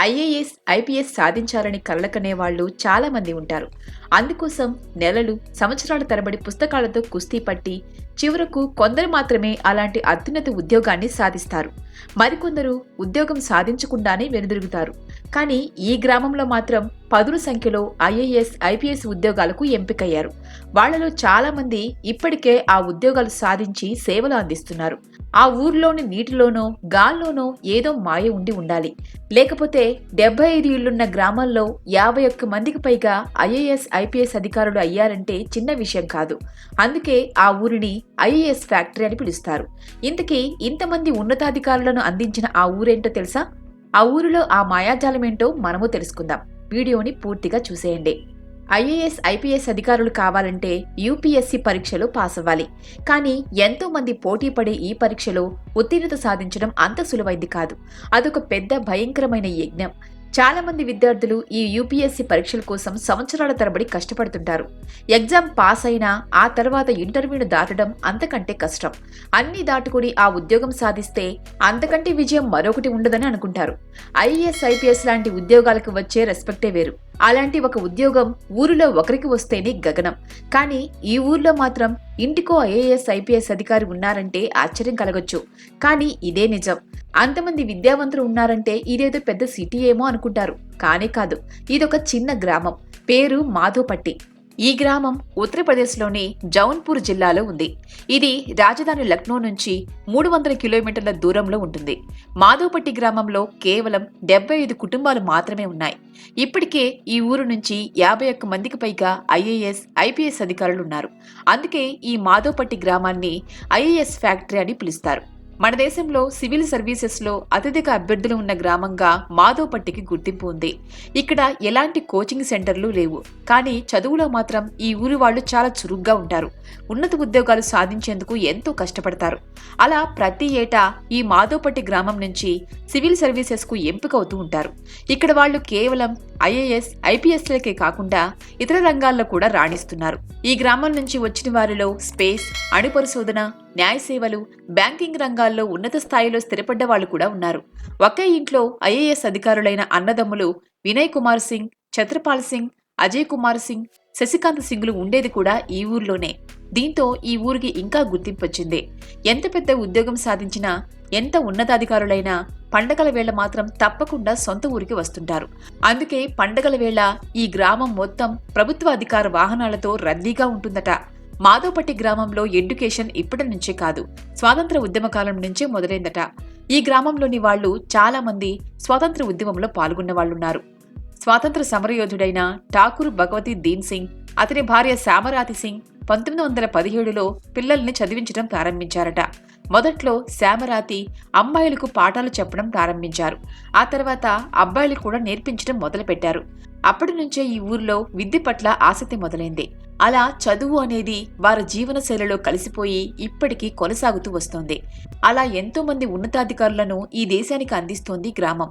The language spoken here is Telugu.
ఐఏఎస్ ఐపీఎస్ సాధించాలని కలలకనే వాళ్ళు చాలామంది ఉంటారు. అందుకోసం నెలలు సంవత్సరాల తరబడి పుస్తకాలతో కుస్తీ పట్టి చివరకు కొందరు మాత్రమే అలాంటి అత్యున్నత ఉద్యోగాన్ని సాధిస్తారు. మరికొందరు ఉద్యోగం సాధించకుండానే వెనుదిరుగుతారు. కానీ ఈ గ్రామంలో మాత్రం పదుల సంఖ్యలో ఐఏఎస్ ఐపీఎస్ ఉద్యోగాలకు ఎంపికయ్యారు. వాళ్ళలో చాలా మంది ఇప్పటికే ఆ ఉద్యోగాలు సాధించి సేవలు అందిస్తున్నారు. ఆ ఊర్లోని నీటిలోనో గాల్లోనో ఏదో మాయ ఉండి ఉండాలి. లేకపోతే డెబ్బై ఐదు ఇళ్ళున్న గ్రామాల్లో యాభై ఒక్క మందికి పైగా ఐఏఎస్ ఐపీఎస్ అధికారులు అయ్యారంటే చిన్న విషయం కాదు. అందుకే ఆ ఊరిని ఐఏఎస్ ఫ్యాక్టరీ అని పిలుస్తారు. ఇంతకీ ఇంతమంది ఉన్నతాధికారులను అందించిన ఆ ఊరేంటో తెలుసా? ఆ ఊరిలో ఆ మాయాజాలమేంటో మనము తెలుసుకుందాం. వీడియోని పూర్తిగా చూసేయండి. ఐఏఎస్ ఐపీఎస్ అధికారులు కావాలంటే యూపీఎస్సీ పరీక్షలో పాస్ అవ్వాలి. కానీ ఎంతో మంది పోటీ పడే ఈ పరీక్షలో ఉత్తీర్ణత సాధించడం అంత సులువైంది కాదు. అదొక పెద్ద భయంకరమైన యజ్ఞం. చాలా మంది విద్యార్థులు ఈ యూపీఎస్సీ పరీక్షల కోసం సంవత్సరాల తరబడి కష్టపడుతుంటారు. ఎగ్జామ్ పాస్ అయినా ఆ తర్వాత ఇంటర్వ్యూను దాటడం అంతకంటే కష్టం. అన్ని దాటుకుని ఆ ఉద్యోగం సాధిస్తే అంతకంటే విజయం మరొకటి ఉండదని అనుకుంటారు. ఐఏఎస్ ఐపీఎస్ లాంటి ఉద్యోగాలకు వచ్చే రెస్పెక్టే వేరు. అలాంటి ఒక ఉద్యోగం ఊరిలో ఒకరికి వస్తేనే గగనం. కానీ ఈ ఊర్లో మాత్రం ఇంటికో ఐఏఎస్ ఐపీఎస్ అధికారి ఉన్నారంటే ఆశ్చర్యం కలగొచ్చు. కానీ ఇదే నిజం. అంతమంది విద్యావంతులు ఉన్నారంటే ఇదేదో పెద్ద సిటీ ఏమో అనుకుంటారు. కానీ కాదు ఇదొక చిన్న గ్రామం. పేరు మాధోపట్టి. ఈ గ్రామం ఉత్తరప్రదేశ్లోని జౌన్పూర్ జిల్లాలో ఉంది. ఇది రాజధాని లక్నో నుంచి మూడు వందల కిలోమీటర్ల దూరంలో ఉంటుంది. మాధవపట్టి గ్రామంలో కేవలం డెబ్బై ఐదు కుటుంబాలు మాత్రమే ఉన్నాయి. ఇప్పటికే ఈ ఊరు నుంచి యాభై ఒక్క మందికి పైగా ఐఏఎస్ ఐపీఎస్ అధికారులు ఉన్నారు. అందుకే ఈ మాధవపట్టి గ్రామాన్ని ఐఏఎస్ ఫ్యాక్టరీ అని పిలుస్తారు. మన దేశంలో సివిల్ సర్వీసెస్లో అత్యధిక అభ్యర్థులు ఉన్న గ్రామంగా మాధవపట్టికి గుర్తింపు ఉంది. ఇక్కడ ఎలాంటి కోచింగ్ సెంటర్లు లేవు. కానీ చదువులో మాత్రం ఈ ఊరి వాళ్ళు చాలా చురుగ్గా ఉంటారు. ఉన్నత ఉద్యోగాలు సాధించేందుకు ఎంతో కష్టపడతారు. అలా ప్రతి ఏటా ఈ మాధవపట్టి గ్రామం నుంచి సివిల్ సర్వీసెస్కు ఎంపిక అవుతూ ఉంటారు. ఇక్కడ వాళ్ళు కేవలం ఐఏఎస్ ఐపీఎస్లకే కాకుండా ఇతర రంగాల్లో కూడా రాణిస్తున్నారు. ఈ గ్రామం నుంచి వచ్చిన వారిలో స్పేస్ అణు పరిశోధన న్యాయ సేవలు బ్యాంకింగ్ రంగాల్లో ఉన్నత స్థాయిలో స్థిరపడ్డ వాళ్ళు కూడా ఉన్నారు. ఒకే ఇంట్లో ఐఏఎస్ అధికారులైన అన్నదమ్ములు వినయ్ కుమార్ సింగ్ ఛత్రపాల్ సింగ్ అజయ్ కుమార్ సింగ్ శశికాంత్ సింగ్లు ఉండేది కూడా ఈ ఊర్లోనే. దీంతో ఈ ఊరికి ఇంకా గుర్తింపు వచ్చింది. ఎంత పెద్ద ఉద్యోగం సాధించినా ఎంత ఉన్నతాధికారులైనా పండగల వేళ మాత్రం తప్పకుండా సొంత ఊరికి వస్తుంటారు. అందుకే పండగల వేళ ఈ గ్రామం మొత్తం ప్రభుత్వ అధికార వాహనాలతో రద్దీగా ఉంటుందట. మాధవపట్టి గ్రామంలో ఎడ్యుకేషన్ ఇప్పటి నుంచే కాదు స్వాతంత్ర ఉద్యమ కాలం నుంచే మొదలైందట. ఈ గ్రామంలోని వాళ్ళు చాలా మంది స్వాతంత్ర ఉద్యమంలో పాల్గొన్న వాళ్ళున్నారు. స్వాతంత్ర సమరయోధుడైన ఠాకూర్ భగవతి దీన్ సింగ్ అతని భార్య శ్యామరాతి సింగ్ పంతొమ్మిది వందల పదిహేడులో పిల్లల్ని చదివించడం ప్రారంభించారట. మొదట్లో శ్యామరాతి అమ్మాయిలకు పాఠాలు చెప్పడం ప్రారంభించారు. ఆ తర్వాత అబ్బాయిలు కూడా నేర్పించడం మొదలుపెట్టారు. అప్పటి నుంచే ఈ ఊర్లో విద్య పట్ల ఆసక్తి మొదలైంది. అలా చదువు అనేది వారి జీవనశైలిలో కలిసిపోయి ఇప్పటికీ కొనసాగుతూ వస్తోంది. అలా ఎంతో మంది ఉన్నతాధికారులను ఈ దేశానికి అందిస్తోంది గ్రామం.